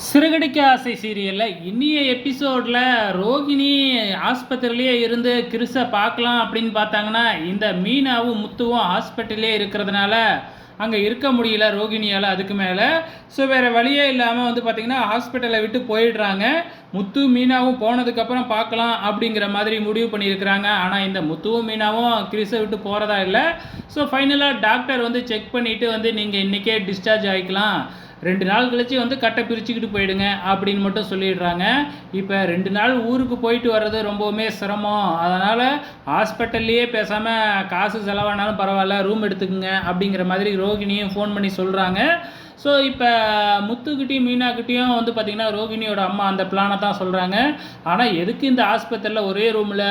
சிறுகடிக்க ஆசை சீரியலில் இன்னிய எபிசோடில் ரோகிணி ஆஸ்பத்திரியிலேயே இருந்து கிறிஸை பார்க்கலாம் அப்படின்னு பார்த்தாங்கன்னா இந்த மீனாவும் முத்துவும் ஹாஸ்பிட்டலே இருக்கிறதுனால அங்கே இருக்க முடியல ரோகிணியால் அதுக்கு மேலே. ஸோ வேறு வழியே இல்லாமல் வந்து பார்த்திங்கன்னா ஹாஸ்பிட்டலை விட்டு போயிடுறாங்க. முத்து மீனாவும் போனதுக்கப்புறம் பார்க்கலாம் அப்படிங்கிற மாதிரி முடிவு பண்ணியிருக்கிறாங்க. ஆனால் இந்த முத்துவும் மீனாவும் கிறிஸை விட்டு போகிறதா இல்லை. ஸோ ஃபைனலாக டாக்டர் வந்து செக் பண்ணிவிட்டு வந்து நீங்கள் இன்றைக்கே டிஸ்சார்ஜ் ஆகிக்கலாம் ரெண்டு நாள் கழிச்சு வந்து கட்டை பிரிச்சுக்கிட்டு போயிடுங்க அப்படின்னு மட்டும் சொல்லிடுறாங்க. இப்போ ரெண்டு நாள் ஊருக்கு போயிட்டு வர்றது ரொம்பவுமே சிரமம். அதனால் ஹாஸ்பிட்டல்லையே பேசாமல் காசு செலவானாலும் பரவாயில்ல ரூம் எடுத்துக்கோங்க அப்படிங்கிற மாதிரி ரோகிணியும் ஃபோன் பண்ணி சொல்கிறாங்க ஸோ இப்போ முத்துக்கிட்டையும் மீனாக்கிட்டேயும் வந்து பார்த்திங்கன்னா ரோகிணியோட அம்மா அந்த பிளானை தான் சொல்கிறாங்க ஆனால் எதுக்கு இந்த ஆஸ்பத்திரியில் ஒரே ரூமில்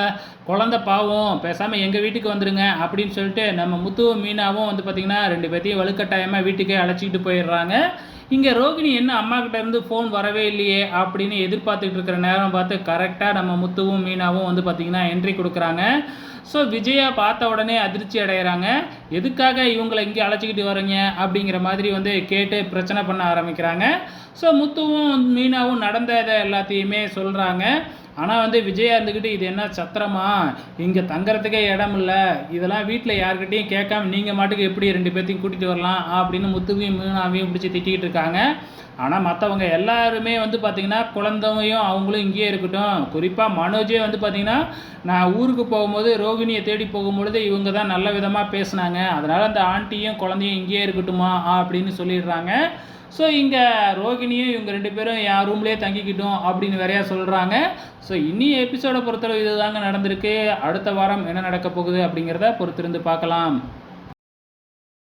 குழந்த பாவம் பேசாமல் எங்கள் வீட்டுக்கு வந்துடுங்க அப்படின்னு சொல்லிட்டு நம்ம முத்துவும் மீனாவும் வந்து பார்த்திங்கன்னா ரெண்டு பேர்த்தையும் வலுக்கட்டாயமாக வீட்டுக்கே அழைச்சிக்கிட்டு போயிடுறாங்க. இங்கே ரோகிணி என்ன அம்மா கிட்டேருந்து ஃபோன் வரவே இல்லையே அப்படின்னு எதிர்பார்த்துட்டு இருக்கிற நேரம் பார்த்து கரெக்டாக நம்ம முத்துவும் மீனாவும் வந்து பார்த்திங்கன்னா என்ட்ரி கொடுக்குறாங்க. ஸோ விஜயா பார்த்த உடனே அதிர்ச்சி அடைகிறாங்க எதுக்காக இவங்களை இங்கே அழைச்சிக்கிட்டு வரீங்க அப்படிங்கிற மாதிரி வந்து கேட்டு பிரச்சனை பண்ண ஆரம்பிக்கிறாங்க. ஸோ முத்துவும் மீனாவும் நடந்ததை எல்லாத்தையுமே சொல்கிறாங்க ஆனால் வந்து விஜயா இருந்துக்கிட்டு இது என்ன சத்திரமா? இங்கே தங்குறதுக்கே இடம் இல்லை. இதெல்லாம் வீட்டில் யார்கிட்டையும் கேட்காம நீங்கள் மாட்டுக்கு எப்படி ரெண்டு பேர்த்தையும் கூட்டிகிட்டு வரலாம்? அப்படின்னு முத்துவையும் மீனாவையும் பிடிச்சி திட்டிக்கிட்டு இருக்காங்க. ஆனால் மற்றவங்க எல்லாருமே வந்து பார்த்திங்கன்னா குழந்தையும் அவங்களும் இங்கேயே இருக்கட்டும். குறிப்பாக மனோஜே வந்து பார்த்திங்கன்னா நான் ஊருக்கு போகும்போது ரோகிணியை தேடி போகும்பொழுது இவங்க தான் நல்ல விதமாக பேசுனாங்க. அதனால் அந்த ஆண்டியும் குழந்தையும் இங்கேயே இருக்கட்டுமா? அப்படின்னு சொல்லிடுறாங்க. ஸோ இங்கே ரோகிணியும் இவங்க ரெண்டு பேரும் என் ரூம்லேயே தங்கிக்கிட்டோம் அப்படின்னு வேறையா சொல்கிறாங்க ஸோ இனி எபிசோடை பொறுத்தளவு இதுதாங்க நடந்திருக்கு. அடுத்த வாரம் என்ன நடக்க போகுது அப்படிங்கிறத பொறுத்திருந்து பார்க்கலாம்.